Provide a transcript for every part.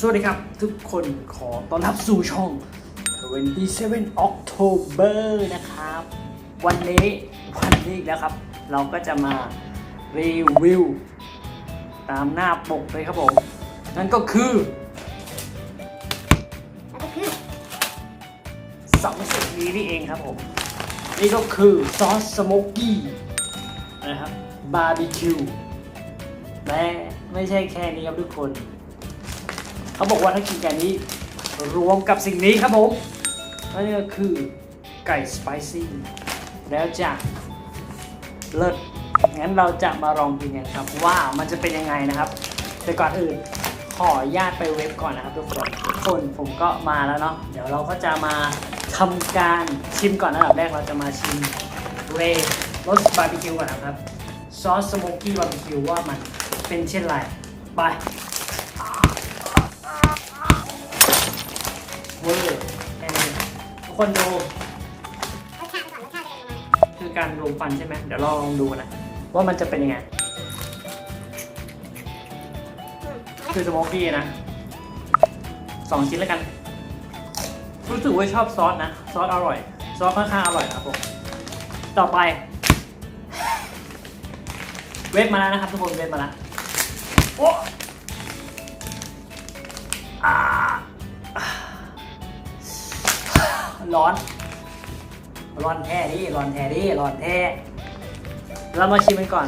สวัสดีครับ ทุกคนขอต้อนรับสู่ช่อง 27 October นะครับ วันนี้วันนี้อีกแล้วครับ เราก็จะมารีวิว ตามหน้าปกเลยครับผม นั่นก็คือแล้วก็คือสองสิ่งนี้นี่เองครับผม นี่ก็คือซอสสโมกกี้นะครับบาร์บีคิวและไม่ใช่แค่นี้ครับทุกคน เขาบอกว่าถ้ากินแกนนี้รวมกับสิ่งนี้ครับผมนั่นก็คือไก่สไปซี่แล้วจะเลิศงั้นเราจะมาลองกินกันครับว่ามันจะเป็นยังไงนะครับ แต่ก่อนอื่นขออนุญาตไปเว็บก่อนนะครับทุกคนทุกคนผมก็มาแล้วเนาะเดี๋ยวเราก็จะมาทำการชิมก่อนอันดับแรกเราจะมาชิมเรรสบาร์บีคิวก่อนนะครับซอสสโมกกี้บาร์บีคิวว่ามันเป็นเช่นไรไป เวอร์แค่ทุกคนดู รสชาติก่อนรสชาติเป็นยังไงคือการรวมฟันใช่ไหมเดี๋ยวลองดูนะ ว่ามันจะเป็นยังไง อืมคือสโมกกี้นะสองชิ้นแล้วกัน รู้สึกว่าชอบซอสนะ ซอสอร่อย ซอสค่อนข้างอร่อยครับผม ต่อไป เวฟมาแล้วนะครับทุกคนเวฟมาแล้วโอ้ ร้อน ร้อนแท้ดิร้อนแท้ดิร้อนแท้ เรามาชิมกันก่อน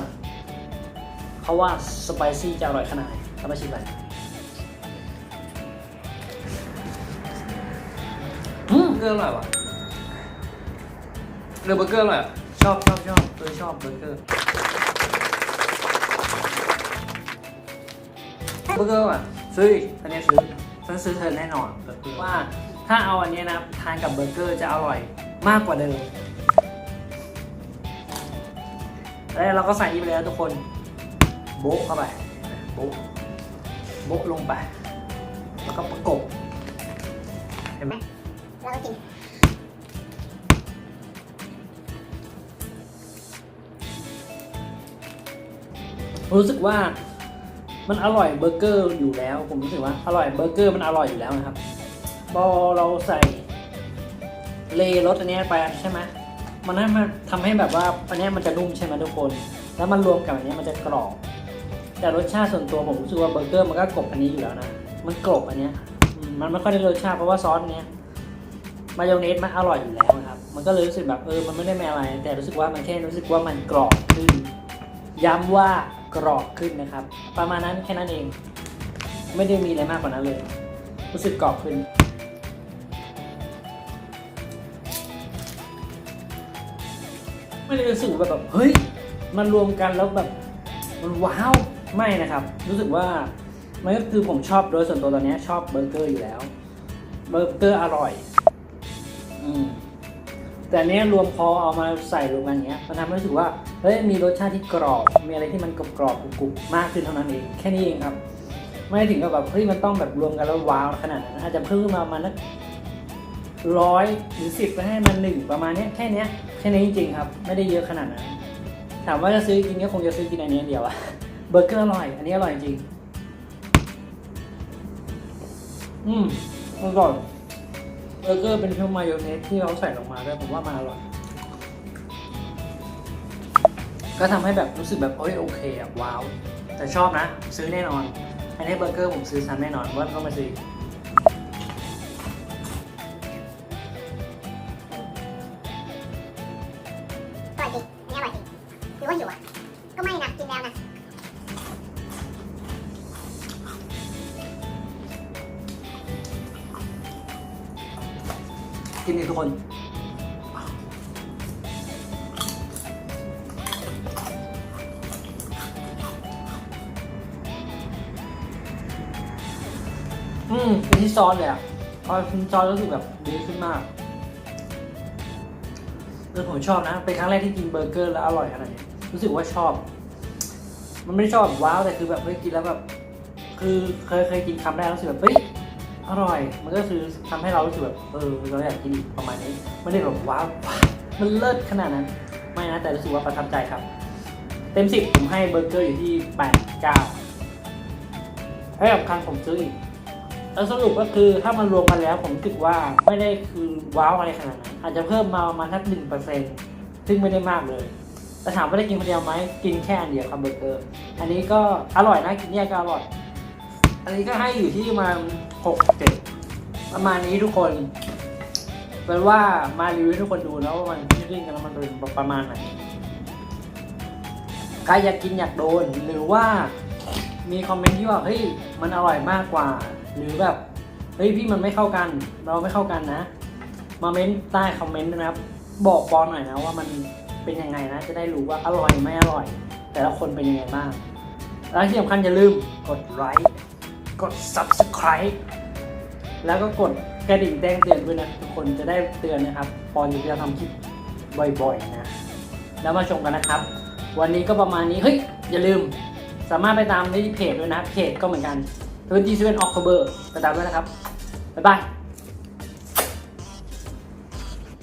เขาว่าสไปซี่จะอร่อยขนาดไหนเรามาชิมกันอืมเบอร์เกอร์อร่อยว่ะเรือเบอร์เกอร์อร่อยอะชอบชอบชอบเออชอบเบอร์เกอร์ เบอร์เกอร์อะซื้ออีกอันนี้ซื้อ ฉันซื้อเธอแน่นอนว่าถ้าเอาอันนี้นะทานกับเบอร์เกอร์จะอร่อยมากกว่าเดิมแล้วเราก็ใส่นี่ไปแล้วทุกคนโบ๊ะเข้าไปโบ๊ะโบ๊ะลงไป แล้วก็ประกบ เห็นไหมเราก็กินรู้สึกว่า มันอร่อยเบอร์เกอร์อยู่แล้ว ผมรู้สึกว่าอร่อยเบอร์เกอร์มันอร่อยอยู่แล้วนะครับพอเราใส่เลรสอันนี้ไปใช่ไหมมันนั่นมันทำให้แบบว่าอันนี้มันจะนุ่มใช่ไหมทุกคน แล้วมันรวมกับอันนี้มันจะกรอบ แต่รสชาติส่วนตัวผมรู้สึกว่าเบอร์เกอร์มันก็กลบอันนี้อยู่แล้วนะ มันกลบอันนี้มันไม่ค่อยได้รสชาติเพราะว่าซอสเนี้ยมายองเนสมันอร่อยอยู่แล้วนะครับ มันก็เลยรู้สึกแบบเออ มันไม่ได้แมอะไร แต่รู้สึกว่ามันแค่รู้สึกว่ามันกรอบขึ้น ย้ำว่า กรอบขึ้นนะครับ ประมาณนั้นแค่นั้นเอง ไม่ได้มีอะไรมากกว่านั้นเลย รู้สึกกรอบขึ้น ไม่ได้รู้สึกว่าแบบเฮ้ยมันรวมกันแล้วแบบมันว้าวไม่นะครับ รู้สึกว่ามันก็คือผมชอบโดยส่วนตัวตอนนี้ชอบเบอร์เกอร์อยู่แล้ว เบอร์เกอร์อร่อย อืม แต่เนี้ยรวมพอเอามาใส่รวมกันอย่าเงี้ยมันทำให้รู้สึกว่าเฮ้ยมีรสชาติที่กรอบ มีอะไรที่มันกรอบกรอบกรุบมากขึ้นเท่านั้นเองแค่นี้เองครับ ไม่ถึงกับแบบเฮ้ยมันต้องแบบรวมกันแล้วว้าวขนาดนั้นอาจจะเพิ่มมาประมาณนักร้อยหรือสิบไปให้มันหนึ่งประมาณเนี้ยแค่เนี้ยแค่นี้จริงๆครับ ไม่ได้เยอะขนาดนั้นถามว่าจะซื้อกินก็คงจะซื้อกินอันนี้เดียวอะเบอร์เกอร์อร่อย อันนี้อร่อยจริง อืมอร่อย อร์เกอร์เป็นเครื่องมายองเนสที่เขาใส่ลงมาด้วยผมว่ามันอร่อย ก็ทำให้แบบรู้สึกแบบโอ้ยโอเคอะว้าว แต่ชอบนะ ซื้อแน่นอน อันนี้เบอร์เกอร์ผมซื้อซ้ำแน่นอนว่าต้องมาซื้อินดีทุกคน อืมเป็นที่ซอสเลยอะพอเป็นซอสรู้สึกแบบดีขึ้นมากเออผมชอบนะ เป็นครั้งแรกที่กินเบอร์เกอร์แล้วอร่อยขนาดนี้รู้สึกว่าชอบ มันไม่ได้ชอบแบบว้าวแต่คือแบบเฮ้ยกินแล้วแบบ คือเคยเคยกินคำแรกรู้สึกแบบเฮ้ย อร่อย มันก็คือทำให้เรารู้สึกแบบเออเราอยากกินอีกประมาณนี้ไม่ได้แบบว้าวมันเลิศขนาดนั้น ไม่นะแต่รู้สึกว่าประทับใจครับ เต็มสิบผมให้เบอร์เกอร์อยู่ที่แปดเก้าให้กับคันผมซื้ออีกแล้วสรุปก็คือถ้ามันรวมกันแล้วผมรู้สึกว่าไม่ได้คือว้าวอะไรขนาดนั้นอาจจะเพิ่มมาประมาณสักหนึ่งเปอร์เซ็นต์ซึ่งไม่ได้มากเลยแต่ถามว่าได้กินคนเดียวไหมกินแค่อันเดียวครับเบอร์เกอร์ อันนี้ก็อร่อยนะกินแยกก็อร่อย อันนี้ก็ให้อยู่ที่ประมาณหกเจ็ดประมาณนี้ทุกคนเป็นว่ามารีวิวทุกคนดูนะว่ามันกินกันแล้วมันเป็นประมาณไหนใครอยากกินอยากโดนหรือว่ามีคอมเมนต์ที่ว่าเฮ้ยมันอร่อยมากกว่า หรือแบบเฮ้ยพี่มันไม่เข้ากัน เราไม่เข้ากันนะ มาเม้นใต้คอมเมนต์นะครับ บอกปอนหน่อยนะว่ามันเป็นยังไงนะ จะได้รู้ว่าอร่อยไม่อร่อย แต่ละคนเป็นยังไงบ้างและที่สำคัญอย่าลืมกดไลค์ กด subscribe แล้วก็กดกระดิ่งแจ้งเตือนด้วยนะทุกคนจะได้เตือนนะครับปอนจะทำคลิปบ่อยๆนะ แล้วมาชมกันนะครับ วันนี้ก็ประมาณนี้เฮ้ยอย่าลืมสามารถไปตามได้ที่เพจด้วยนะเพจก็เหมือนกัน27 October ไปตามด้วยนะครับ บ๊ายบาย